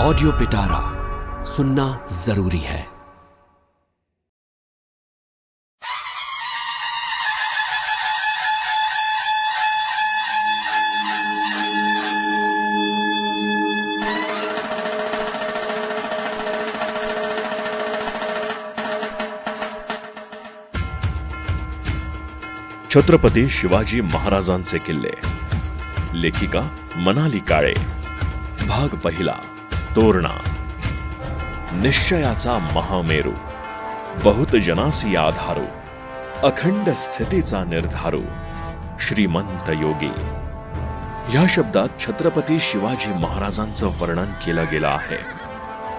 Audio पिटारा सुनना ज़रूरी है। छत्रपती शिवाजी महाराजांचे किल्ले लेखिका मनाली काळे भाग पहिला। तोरणा. निश्चयाचा महामेरू बहुत जनासी आधारू अखंड स्थितीचा निर्धारू श्रीमंत योगी. या शब्दात छत्रपती शिवाजी महाराजांचं वर्णन केलं गेलं आहे.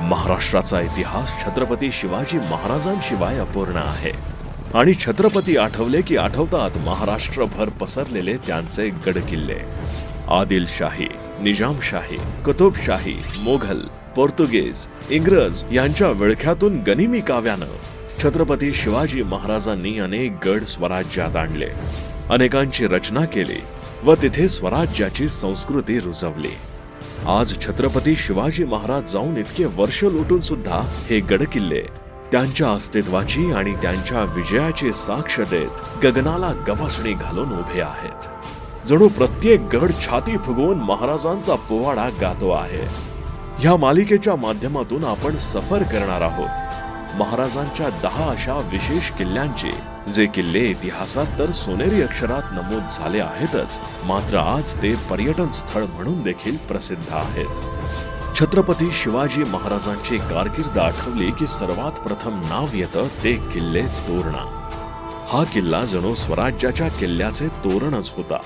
महाराष्ट्राचा इतिहास छत्रपती शिवाजी महाराजांशिवाय अपूर्ण आहे. आणि छत्रपती आठवले की आठवतात महाराष्ट्रभर पसरलेले त्यांचे गडकिल्ले आदिलशाही निजामशाही कुतुबशाही मोघल पोर्तुगीज इंग्रज यांच्या विळख्यातून गनिमी काव्यानं छत्रपती शिवाजी महाराजांनी अनेक गड स्वराज्यात आणले. अनेकांची रचना केली व तिथे स्वराज्याची संस्कृती रुजवली. आज छत्रपती शिवाजी महाराज जाऊन इतके वर्ष लोटून सुद्धा हे गड किल्ले त्यांच्या अस्तित्वाची आणि त्यांच्या विजयाची साक्ष देत गगनाला गवासणी घालून उभे आहेत. जणू प्रत्येक गड छाती फुगवून महाराजांचा पोवाडा गातो आहे. ह्या मालिकेच्या माध्यमातून आपण सफर करणार आहोत. महाराजांच्या दहा अशा विशेष किल्ल्यांचे जे किल्ले इतिहासात तर सोनेरी अक्षरात नमूद झाले आहेतच मात्र आज ते पर्यटन स्थळ म्हणून देखील प्रसिद्ध आहेत. छत्रपती शिवाजी महाराजांची कारकीर्द आठवली की सर्वात प्रथम नाव येतं ते किल्ले तोरणा. हा किल्ला जणू स्वराज्याच्या किल्ल्याचे तोरणच होता.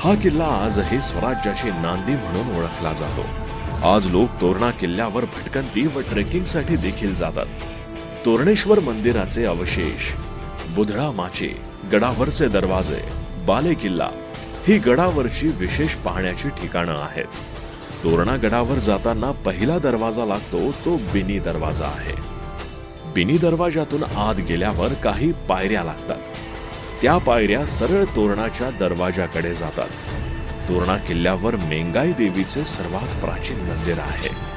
हा किल्ला आजही स्वराज्याची नांदी म्हणून ओळखला जातो. आज लोक तोरणा किल्ल्यावर भटकंती व ट्रेकिंगसाठी देखील जातात. तोरणेश्वर मंदिराचे अवशेष बुधळा माची गडावरचे दरवाजे बाले किल्ला ही गडावरची विशेष पाहण्याची ठिकाणं आहेत. तोरणा गडावर जाताना पहिला दरवाजा लागतो तो बिनी दरवाजा आहे. बिनी दरवाजातून आत गेल्यावर काही पायऱ्या लागतात. त्या पायऱ्या सरळ तोरणाच्या दरवाजाकडे जातात. तोरणा किल्ल्यावर मेंगाई देवीचे सर्वात प्राचीन मंदिर आहे.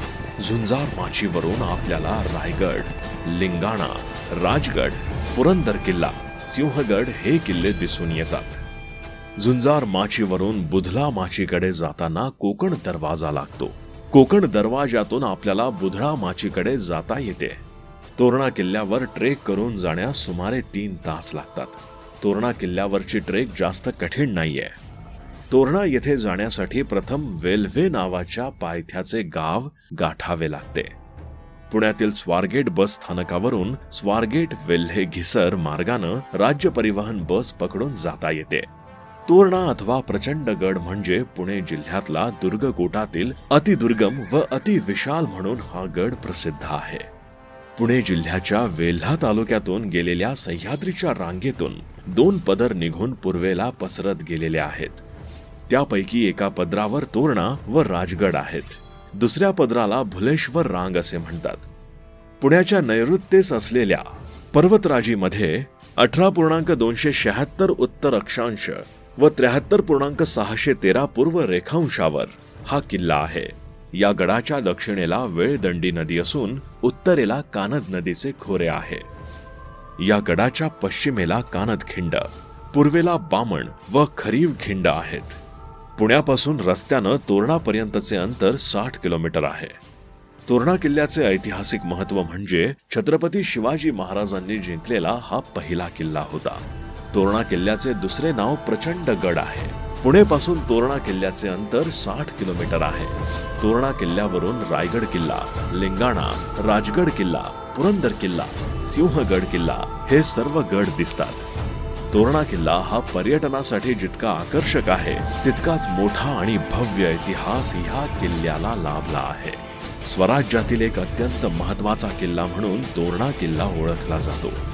झुंजार माचीवरून आपल्याला रायगड लिंगाणा राजगड पुरंदर किल्ला सिंहगड हे किल्ले दिसून येतात. झुंजार माचीवरून बुधला माचीकडे जाताना कोकण दरवाजा लागतो. कोकण दरवाजातून आपल्याला बुधळा माचीकडे जाता येते. तोरणा किल्ल्यावर ट्रेक करून जाण्यास सुमारे तीन तास लागतात. तोरणा किल्ल्यावरची ट्रेक जास्त कठीण नाहीये. तोरणा येथे जाण्यासाठी प्रथम वेल्वे नावाच्या पायथ्याचे गाव गाठावे लागते. पुण्यातील स्वारगेट बस स्थानकावरून स्वारगेट वेल्हे घिसर मार्गानं राज्य परिवहन बस पकडून जाता येते. तोरणा अथवा प्रचंडगड म्हणजे पुणे जिल्ह्यातला दुर्गकोटातील अतिदुर्गम व अतिविशाल म्हणून हा गड प्रसिद्ध आहे. पुणे जिल्ह्याच्या वेल्हा तालुक्यातून गेलेल्या सह्याद्रीच्या रांगेतून दोन पदर निघून पूर्वेला पसरत गेलेले आहेत. त्यापैकी एका पदरावर तोरणा व राजगड आहेत. दुसऱ्या पदराला भुलेश्वर रांग असे म्हणतात. पुण्याच्या नैऋत्येस असलेल्या पर्वतराजीमध्ये अठरा पूर्णांक दोनशे शहात्तर उत्तर अक्षांश व त्र्याहत्तर पूर्णांक सहाशे तेरा पूर्व रेखांशावर हा किल्ला आहे. या गडाच्या दक्षिणेला वेळदंडी नदी असून उत्तरेला कानद नदीचे खोरे आहे. या गडाच्या पश्चिमेला कानद खिंड पूर्वेला बामण व खरीव खिंड आहेत. पुण्यापासून रस्त्यानं तोरणापर्यंतचे अंतर साठ किलोमीटर आहे. तोरणा किल्ल्याचे ऐतिहासिक महत्त्व म्हणजे छत्रपती शिवाजी महाराजांनी जिंकलेला हा पहिला किल्ला होता. तोरणा किल्ल्याचे दुसरे नाव प्रचंड गड आहे. पुणेपासून तोरणा किल्ल्याचे अंतर साठ किलोमीटर आहे. तोरणा किल्ल्यावरून रायगड किल्ला लिंगाणा राजगड किल्ला पुरंदर किल्ला सिंहगड किल्ला हे सर्व गड दिसतात. तोरणा किल्ला हा पर्यटनासाठी जितका आकर्षक आहे तितकाच मोठा आणि भव्य इतिहास ह्या किल्ल्याला लाभला आहे. स्वराज्यातील एक अत्यंत महत्त्वाचा किल्ला म्हणून तोरणा किल्ला ओळखला जातो.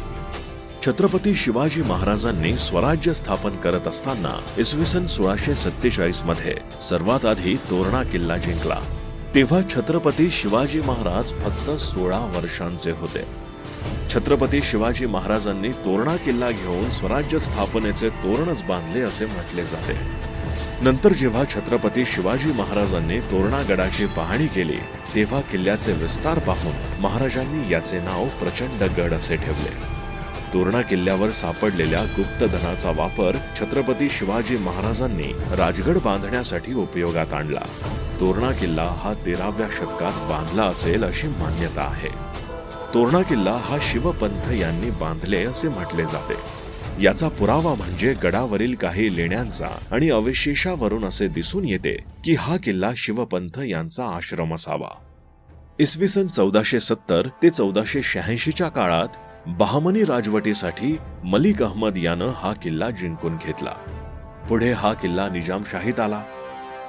छत्रपती शिवाजी महाराजांनी स्वराज्य स्थापन करत असताना इसवी सन सोळाशे सत्तेचाळीसमध्ये सर्वात आधी तोरणा किल्ला जिंकला. तेव्हा छत्रपती शिवाजी महाराज फक्त सोळा वर्षांचे होते. छत्रपती शिवाजी महाराजांनी तोरणा किल्ला घेऊन स्वराज्य स्थापनेचे तोरणच बांधले असे म्हटले जाते. नंतर जेव्हा छत्रपती शिवाजी महाराजांनी तोरणा गडाची पाहणी केली तेव्हा किल्ल्याचे विस्तार पाहून महाराजांनी याचे नाव प्रचंड गड असे ठेवले. तोरणा किल्ल्यावर सापडलेल्या गुप्तधनाचा वापर छत्रपती शिवाजी महाराजांनी राजगड बांधण्यासाठी उपयोगात आणला. तोरणा किल्ला हा तेराव्या शतकात बांधला असेल अशी मान्यता आहे. तोरणा किल्ला हा शिवपंथ यांनी बांधले असे म्हटले जाते. याचा पुरावा म्हणजे गडावरील काही लेण्यांचा आणि अवशेषावरून असे दिसून येते की हा किल्ला शिवपंथ यांचा आश्रम असावा. इसवी सन चौदाशे सत्तर ते चौदाशे शहाऐंशीच्या काळात बहामनी राजवटीसाठी मलिक अहमद यानं हा किल्ला जिंकून घेतला. पुढे हा किल्ला निजामशाहीत आला.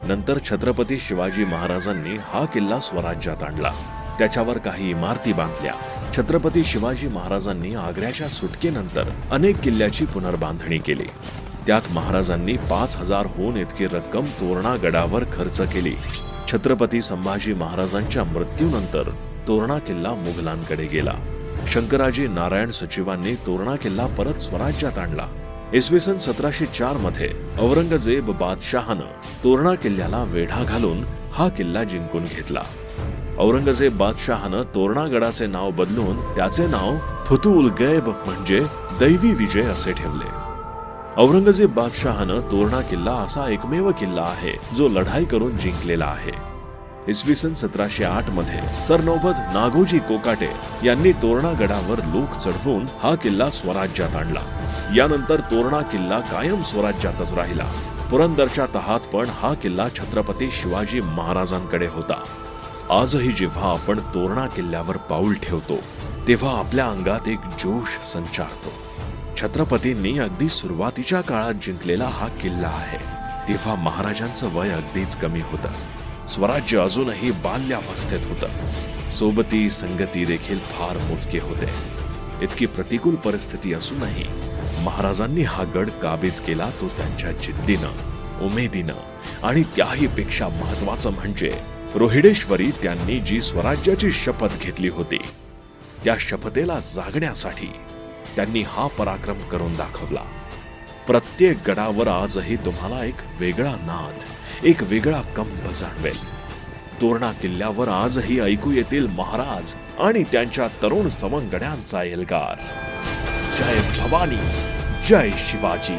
नंतर छत्रपती शिवाजी महाराजांनी हा किल्ला स्वराज्यात आणला. त्याच्यावर काही इमारती बांधल्या. छत्रपती शिवाजी महाराजांनी आग्र्याच्या सुटकेनंतर अनेक किल्ल्याची पुनर्बांधणी केली. त्यात महाराजांनी पाच हजारहून इतकी रक्कम तोरणा गडावर खर्च केली. छत्रपती संभाजी महाराजांच्या मृत्यूनंतर तोरणा किल्ला मुघलांकडे गेला. शंकराजी नारायण सचिवांनी तोरणा किल्ला परत स्वराज्यात आणला. इसवी सन सतराशे चारमध्ये औरंगजेब बादशहानं तोरणा किल्ल्याला वेढा घालून हा किल्ला जिंकून घेतला. औरंगजेब बादशहानं तोरणागडाचे नाव बदलून त्याचे नाव फुतुल गैब म्हणजे दैवी विजय असे ठेवले. औरंगजेब बादशहानं तोरणा किल्ला असा एकमेव किल्ला आहे जो लढाई करून जिंकलेला आहे. इसवी सन सतराशे आठमध्ये सरनौबत नागोजी कोकाटे यांनी तोरणा गडावर लोक चढवून हा किल्ला स्वराज्यात आणला. यानंतर तोरणा किल्ला कायम स्वराज्यातच राहिला. पुरंदरच्या तहात पण हा किल्ला छत्रपती शिवाजी महाराजांकडे होता. आजही जेव्हा आपण तोरणा किल्ल्यावर पाऊल ठेवतो तेव्हा आपल्या अंगात एक जोश संचारतो. छत्रपतींनी अगदी सुरुवातीच्या काळात जिंकलेला हा किल्ला आहे. तेव्हा महाराजांचं वय अगदीच कमी होतं. स्वराज्य अजूनही बाल्यावस्थेत होतं. सोबती संगती देखील फार मोजके होते. इतकी प्रतिकूल परिस्थिती असूनही महाराजांनी हा गड काबीज केला तो त्यांच्या जिद्दीनं उमेदीनं आणि त्याही पेक्षा महत्वाचं म्हणजे रोहिडेश्वरी त्यांनी जी स्वराज्याची शपथ घेतली होती त्या शपथेला जागण्यासाठी त्यांनी हा पराक्रम करून दाखवला. प्रत्येक गडावर आजही तुम्हाला एक वेगळा नाद एक वेगळा कंप जाणवेल. तोरणा किल्ल्यावर आजही ऐकू येतील महाराज आणि त्यांच्या तरुण सवंगड्यांचा एल्गार. जय भवानी जय शिवाजी.